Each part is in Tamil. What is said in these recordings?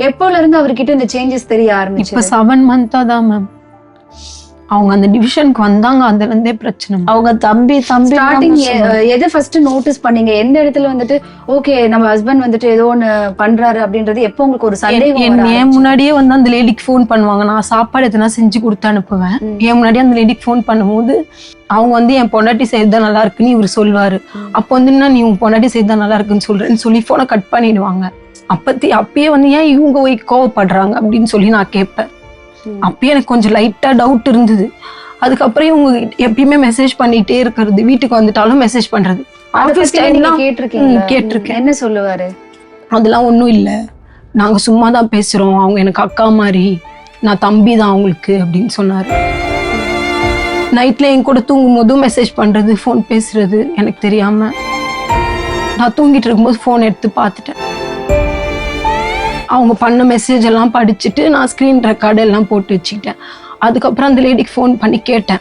எப்போல இருந்து அவர்கிட்ட இந்த சேஞ்சஸ் தெரிய இப்ப ஆரம்பிச்சு செவன் மந்தா தான் மேம் அவங்க அந்த டிவிஷனுக்கு வந்தாங்க அதுல இருந்தே பிரச்சனை. அவங்க தம்பி தம்பி ஸ்டார்டிங். எதை ஃபர்ஸ்ட் நோட்டீஸ் பண்ணீங்க எந்த இடத்துல வந்துட்டு ஓகே நம்ம ஹஸ்பண்ட் வந்துட்டு ஏதோ ஒண்ணு பண்றாரு அப்படின்றது எப்போ உங்களுக்கு ஒரு சந்தேகம் என்? முன்னாடியே வந்து அந்த லேடிக்கு ஃபோன் பண்ணுவாங்க நான் சாப்பாடு எதுனா செஞ்சு கொடுத்து அனுப்புவேன். என் முன்னாடியே அந்த லேடிக்கு ஃபோன் பண்ணும்போது அவங்க வந்து என் பொண்டாட்டி செய்தா நல்லா இருக்குன்னு இவர் சொல்வாரு அப்போ வந்து என்ன நீ உன் பொண்டாட்டி செய்தா நல்லா இருக்குன்னு சொல்றேன்னு சொல்லி போனை கட் பண்ணிடுவாங்க அப்பத்தி அப்பயே வந்து ஏன் இவங்க போய் கோவப்படுறாங்க அப்படின்னு சொல்லி நான் கேட்பேன். அப்பயே எனக்கு கொஞ்சம் லைட்டா டவுட் இருந்தது. அதுக்கப்புறம் இவங்க எப்பயுமே மெசேஜ் பண்ணிட்டே இருக்கிறது வீட்டுக்கு வந்துட்டாலும் மெசேஜ் பண்றது. ஆஃபீஸ் டைம்லாம்? ம், கேட்டிருக்கேன். என்ன சொல்லுவாரு? அதெல்லாம் ஒன்றும் இல்லை. நாங்கள் சும்மா தான் பேசுகிறோம் அவங்க எனக்கு அக்கா மாதிரி. நான் தம்பி தான் அவங்களுக்கு அப்படின்னு சொன்னார். நைட்டில் என் கூட தூங்கும் போதும் மெசேஜ் பண்ணுறது ஃபோன் பேசுறது எனக்கு தெரியாமல் நான் தூங்கிட்டு இருக்கும்போது ஃபோன் எடுத்து பார்த்துட்டேன். அவங்க பண்ண மெசேஜ் எல்லாம் படிச்சுட்டு நான் ஸ்க்ரீன் ரெக்கார்டு எல்லாம் போட்டு வச்சுக்கிட்டேன். அதுக்கப்புறம் அந்த லேடிக்கு ஃபோன் பண்ணி கேட்டேன்.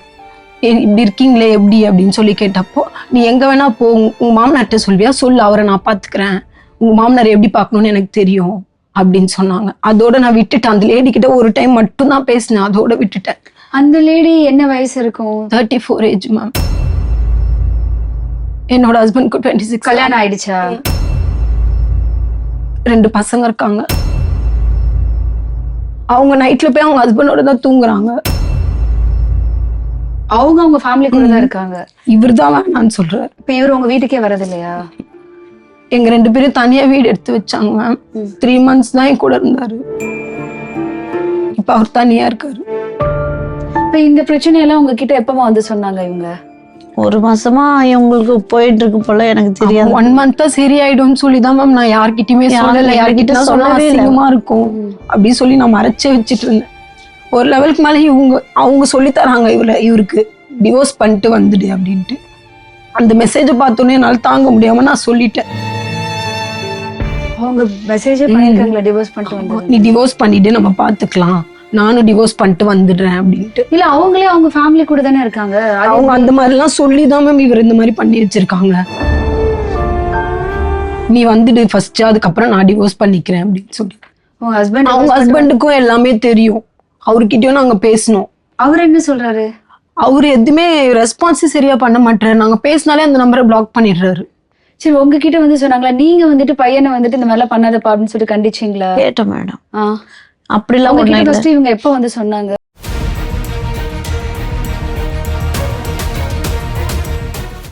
"ஏ, இப்படி இருக்கீங்களே எப்படி? அப்படின்னு சொல்லி கேட்டப்போ நீ எங்கே வேணா போ. உங்க- உங்க மாமனார்ட்ட சொல்வியா சொல்லு அவரை நான் பார்த்துக்கிறேன் உங்க மாமனார் எப்படி பார்க்கணும்னு எனக்கு தெரியும். அப்படின்னு சொன்னாங்க. அதோட நான் விட்டுட்டேன். அந்த லேடி கிட்ட ஒரு டைம் மட்டும் தான் பேசினேன். அதோட விட்டுட்டேன். அந்த லேடி என்ன வயசு இருக்கும்? தேர்ட்டி ஃபோர் ஏஜ் மேம் என்னோட ஹஸ்பண்ட்க்கு டுவெண்ட்டி சிக்ஸ் கல்யாணம் ஆயிடுச்சா? ரெண்டு பசங்க இருக்காங்க. அவங்க நைட்ல போய் அவங்க ஹஸ்பண்டோட தான் தூங்குறாங்க. அவங்க அவங்க ஃபேமிலி கூட தான் இருக்காங்க. இவர் தான் வேணான்னு சொல்றாரு. இப்ப இவர் உங்க வீட்டுக்கே வரது இல்லையா எங்க ரெண்டு பேரும் தனியா வீடு எடுத்து வச்சாங்க. மேம். த்ரீ மந்த்ஸ் தான் என் கூட இருந்தாரு. இப்ப அவர் தனியா இருக்காரு. இப்ப இந்த பிரச்சனை எல்லாம் உங்ககிட்ட எப்பமா வந்து சொன்னாங்க இவங்க? ஒரு மாசமா இவங்களுக்கு போயிட்டு இருக்கு போல எனக்கு தெரியாது. ஒன் மந்த்தா சரியாயிடும்னு சொல்லி தான் மேம் நான் யார்கிட்டயுமே யார் சொல்லல. யார்கிட்ட சொல்லவே இல்ல. அசிங்கமா இருக்கும் அப்படின்னு சொல்லி நான் மறைச்சே வச்சிட்டு இருந்தேன். ஒரு லெவலுக்கு மேல இவங்க அவங்க சொல்லி தராங்க இவர இவருக்கு டிவோர்ஸ் பண்ணிட்டு வந்துடு அப்படின்ட்டு. அந்த மெசேஜை பார்த்தோன்னே என்னால தாங்க முடியாம நான் சொல்லிட்டேன். அவங்க மெசேஜே பண்ணிருக்காங்களா? டிவோர்ஸ் பண்ணிட்டு நீ டிவோர்ஸ் பண்ணிட்டு நம்ம பாத்துக்கலாம். நானும் டிவோர்ஸ் பண்ணிட்டு வந்துடுறேன் அப்படின்ட்டு. இல்ல அவங்களே அவங்க ஃபேமிலி கூட தானே இருக்காங்க. அவங்க அந்த மாதிரி எல்லாம் சொல்லிதான் மேம் இவர் இந்த மாதிரி பண்ணி வச்சிருக்காங்க. நீ வந்துடு ஃபர்ஸ்ட் அதுக்கப்புறம் நான் டிவோர்ஸ் பண்ணிக்கிறேன் அப்படின்னு சொல்லி. உங்க ஹஸ்பண்ட் அவங்க ஹஸ்பண்டுக்கும் எல்லாமே தெரியும். அவர்கிட்டயும் நாங்க பேசினோம் அவர் என்ன சொல்றாரு? அவர் எதுவுமே ரெஸ்பான்ஸ் சரியா பண்ண மாட்டாரு நாங்க பேசினாலே அந்த நம்பரை பிளாக் பண்ணிடுறாரு. சரி உங்ககிட்ட வந்து சொன்னாங்களா? நீங்க வந்துட்டு பையனை வந்துட்டு இந்த மாதிரிலாம் பண்ணாதப்பா அப்படின்னு சொல்லி கண்டிச்சீங்களா? கேட்டேன் மேடம் ஆ. அப்படிலாம் இவங்க எப்ப வந்து சொன்னாங்க?